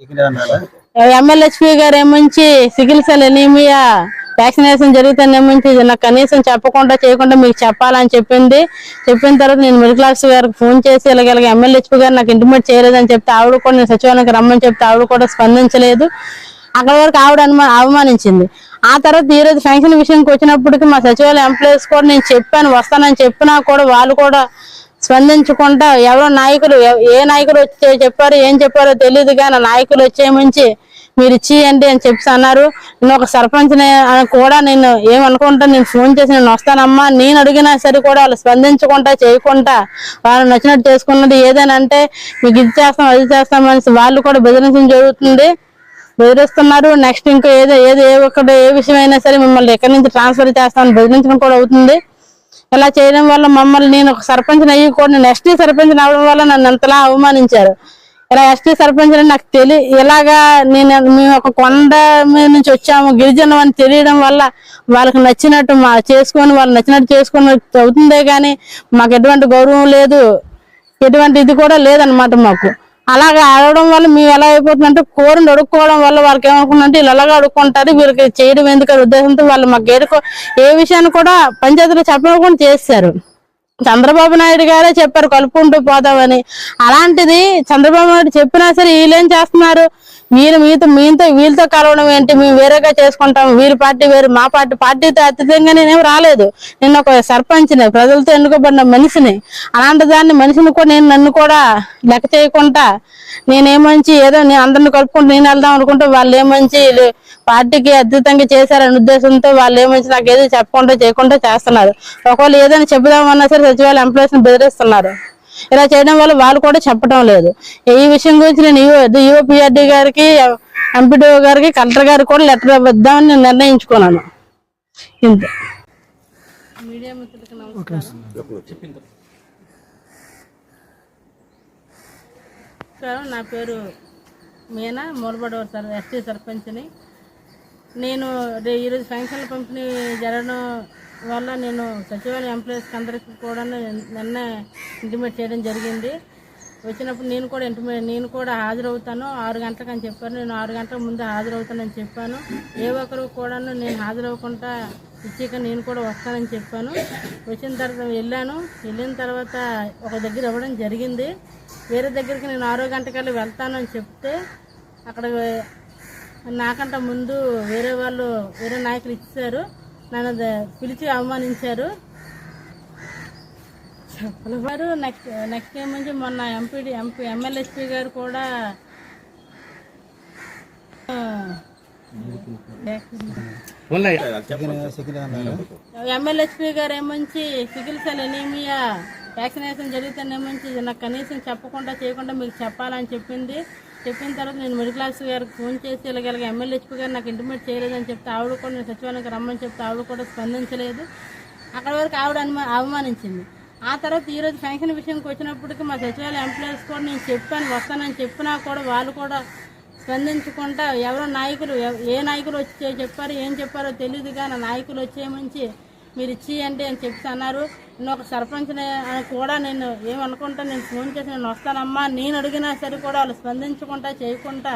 ఎమ్మెల్యేహెచ్పి గారు ఏమంచి సిగిల్సెల్ anaemia? Vaccination జరుగుతుందేమంచి నాకు కనీసం చెప్పకుండా చేయకుండా మీకు చెప్పాలని చెప్పింది. చెప్పిన తర్వాత నేను మిడిల్ క్లాస్ గారికి ఫోన్ చేసి ఇలాగ ఇలాగ ఎమ్మెల్యేహెచ్పి గారు నాకు ఇంటిమేట్ చేయలేదని చెప్తే ఆవిడ కూడా నేను సచివాలయానికి రమ్మని చెప్తే ఆవిడ కూడా స్పందించలేదు. అక్కడ వరకు ఆవిడ అవమానించింది. ఆ తర్వాత ఈ రోజు ఫంక్షన్ విషయంకి వచ్చినప్పటికి మా సచివాలయ ఎంప్లాయీస్ కూడా నేను చెప్పాను వస్తానని చెప్పినా కూడా వాళ్ళు కూడా స్పందించకుండా ఎవరో నాయకులు ఏ నాయకులు వచ్చి చెప్పారో ఏం చెప్పారో తెలియదు కానీ నాయకులు వచ్చేయమంచి మీరు ఇచ్చేయండి అని చెప్పి అన్నారు. నేను ఒక సర్పంచ్ కూడా నేను ఏమనుకుంటా నేను ఫోన్ చేసి నేను వస్తానమ్మా నేను అడిగినా సరే కూడా వాళ్ళు స్పందించకుండా చేయకుండా వాళ్ళు నచ్చినట్టు చేసుకున్నది ఏదైనా అంటే మీకు ఇది చేస్తాం అది చేస్తాం అనేసి వాళ్ళు కూడా బెదిరించడం జరుగుతుంది. బెదిరిస్తున్నారు. నెక్స్ట్ ఇంకా ఏదో ఏదో ఏ ఒక్కటి ఏ విషయమైనా సరే మిమ్మల్ని ఎక్కడి నుంచి ట్రాన్స్ఫర్ చేస్తామని బెదిరించడం కూడా అవుతుంది. ఇలా చేయడం వల్ల మమ్మల్ని నేను ఒక సర్పంచ్ అయ్యి కూడా నేను ఎస్టీ సర్పంచ్ అవడం వల్ల నన్ను అంతలా అవమానించారు. ఇలా ఎస్టీ సర్పంచ్ అని నాకు తెలియ ఇలాగా నేను మేము ఒక కొండ మీద నుంచి వచ్చాము. గిరిజనం అని తెలియడం వల్ల వాళ్ళకి నచ్చినట్టు మా చేసుకొని వాళ్ళు నచ్చినట్టు చేసుకొని అవుతుందే కానీ మాకు ఎటువంటి గౌరవం లేదు. ఎటువంటి ఇది కూడా లేదనమాట మాకు. అలాగే అడగడం వల్ల మేము ఎలా అయిపోతుందంటే కూరని అడుక్కోవడం వల్ల వాళ్ళకి ఏమనుకుంటుందంటే వీళ్ళు అలాగే అడుక్కుంటారు వీళ్ళకి చేయడం ఎందుకని ఉద్దేశంతో వాళ్ళు మాకు ఏడుకో ఏ విషయాన్ని కూడా పంచాయతీలో చెప్పకుండా చేశారు చంద్రబాబు నాయుడు గారే చెప్పారు కలుపుకుంటూ పోదామని. అలాంటిది చంద్రబాబు నాయుడు చెప్పినా సరే వీళ్ళేం చేస్తున్నారు? మీరు మీతో మీతో వీళ్ళతో కలవడం ఏంటి? మేము వేరేగా చేసుకుంటాం. వీరి పార్టీ వేరు మా పార్టీ పార్టీతో అతీతంగా నేనేం రాలేదు. నేను ఒక సర్పంచ్ని ప్రజలతో ఎన్నుకోబడిన మనిషిని. అలాంటి దాన్ని మనిషిని కూడా నేను నన్ను కూడా లెక్క చేయకుండా నేనేమంచి ఏదో నేను అందరిని కలుపుకుంటూ నేను వెళ్దాం అనుకుంటే వాళ్ళు ఏమంచి పార్టీకి అద్భుతంగా చేశారనే ఉద్దేశంతో వాళ్ళు ఏమంచి నాకు ఏదో చెప్పకుండా చేయకుండా చేస్తున్నారు. ఒకవేళ ఏదైనా చెబుదామన్నా సరే సచివాలయ ఎంప్లాయీస్ని బెదిరిస్తున్నారు. ఇలా చేయడం వల్ల వాళ్ళు కూడా చెప్పడం లేదు. ఈ విషయం గురించి నేను యువ పిఆర్డి గారికి ఎంపీడీఓ గారికి కలెక్టర్ గారికి కూడా లెటర్ ఇద్దామని నేను నిర్ణయించుకున్నాను. ఇంత. మీడియా మిత్రులకు నమస్కారం. నమస్కారం నా పేరు మీనా మూలబడవర్ సర్ ఎస్టీ సర్పంచ్ని. నేను ఈరోజు ఫంక్షన్ల పంపిణీ జరగడం వల్ల నేను సచివాలయ ఎంప్లాయీస్కి అందరికీ కూడా నిన్న ఇంటిమేట్ చేయడం జరిగింది. వచ్చినప్పుడు నేను కూడా ఇంటిమేట్ నేను కూడా హాజరవుతాను. ఆరు గంటలకు అని చెప్పాను. నేను ఆరు గంటల ముందు హాజరవుతానని చెప్పాను. ఏ ఒక్కరు కూడాను నేను హాజరవ్వకుండా ఇచ్చాక నేను కూడా వస్తానని చెప్పాను. వచ్చిన తర్వాత వెళ్ళాను. వెళ్ళిన తర్వాత ఒక దగ్గర ఇవ్వడం జరిగింది. వేరే దగ్గరికి నేను ఆరో గంటకల్లా వెళ్తాను అని చెప్తే అక్కడ నాకంట ముందు వేరే వాళ్ళు వేరే నాయకులు ఇచ్చారు నన్ను పిలిచి అవమానించారు. వారు నెక్స్ట్ నెక్స్ట్ ఏమంటే మొన్న ఎంపీడీ ఎంపీ ఎమ్మెల్యేస్పీ గారు కూడా ఎమ్మెల్యేస్పీ గారు ఏమంచి సిగిల్సెల్ ఎనీమియా వ్యాక్సినేషన్ జరుగుతుందేమంచి నాకు కనీసం చెప్పకుండా చేయకుండా మీకు చెప్పాలని చెప్పింది. చెప్పిన తర్వాత నేను మిడిల్ క్లాస్ గారికి ఫోన్ చేసి ఇలాగ ఇలాగ ఎమ్మెల్యేస్పీ గారు నాకు ఇంటిమేట్ చేయలేదని చెప్తే ఆవిడ కూడా నేను సచివాలయంకి రమ్మని చెప్తే ఆవిడ కూడా స్పందించలేదు. అక్కడ వరకు ఆవిడ అనుమా అవమానించింది. ఆ తర్వాత ఈ రోజు ఫంక్షన్ విషయంకి వచ్చినప్పటికి మా సచివాలయ ఎంప్లాయీస్ కూడా నేను చెప్పాను వస్తానని చెప్పినా కూడా వాళ్ళు కూడా స్పందించకుండా ఎవరో నాయకులు ఏ నాయకులు వచ్చి చెప్పారు ఏం చెప్పారో తెలియదు కానీ నాయకులు నాయకులు వచ్చేయమంచి మీరు ఇచ్చియండి అని చెప్పి అన్నారు. నేను ఒక సర్పంచ్ అని కూడా నేను ఏమనుకుంటా నేను ఫోన్ చేసి నేను వస్తానమ్మా నేను అడిగినా సరే కూడా వాళ్ళు స్పందించకుండా చేయకుండా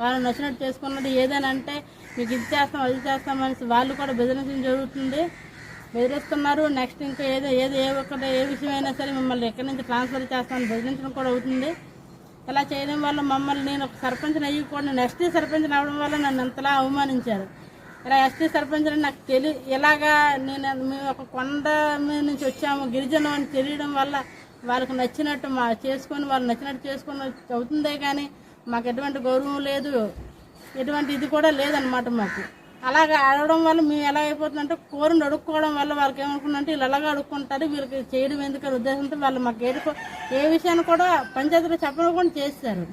వాళ్ళు నచ్చినట్టు చేసుకున్నది ఏదైనా అంటే మీకు ఇది చేస్తాం అది చేస్తాం అనేసి వాళ్ళు కూడా బిజినెస్ జరుగుతుంది. బెదిరిస్తున్నారు. నెక్స్ట్ ఇంకా ఏదో ఏదో ఏ ఒక్కటి ఏ విషయమైనా సరే మిమ్మల్ని ఎక్కడి నుంచి ట్రాన్స్ఫర్ చేస్తామని బెదిరించడం కూడా అవుతుంది. ఇలా చేయడం వల్ల మమ్మల్ని నేను ఒక సర్పంచ్ అయ్యి కూడా నెక్స్ట్ ఎస్టీ సర్పంచ్ అవడం వల్ల నన్ను అంతలా అవమానించారు. ఇలా ఎస్టీ సర్పంచ్ అని నాకు తెలి ఇలాగా నేను మేము ఒక కొండ మీద నుంచి వచ్చాము గిరిజనం అని తెలియడం వల్ల వాళ్ళకి నచ్చినట్టు మా చేసుకొని వాళ్ళు నచ్చినట్టు చేసుకొని అవుతుందే కానీ మాకు ఎటువంటి గౌరవం లేదు. ఎటువంటి ఇది కూడా లేదనమాట మాకు. అలాగా అడగడం వల్ల మేము ఎలా అయిపోతుందంటే కూరని అడుక్కోవడం వల్ల వాళ్ళకి ఏమనుకున్నంటే వీళ్ళు అలాగా అడుక్కుంటారు వీళ్ళకి చేయడం ఎందుకని ఉద్దేశంతో వాళ్ళు మాకు ఏడుకో ఏ విషయాన్ని కూడా పంచాయతీలో చెప్పడం కూడా చేశారు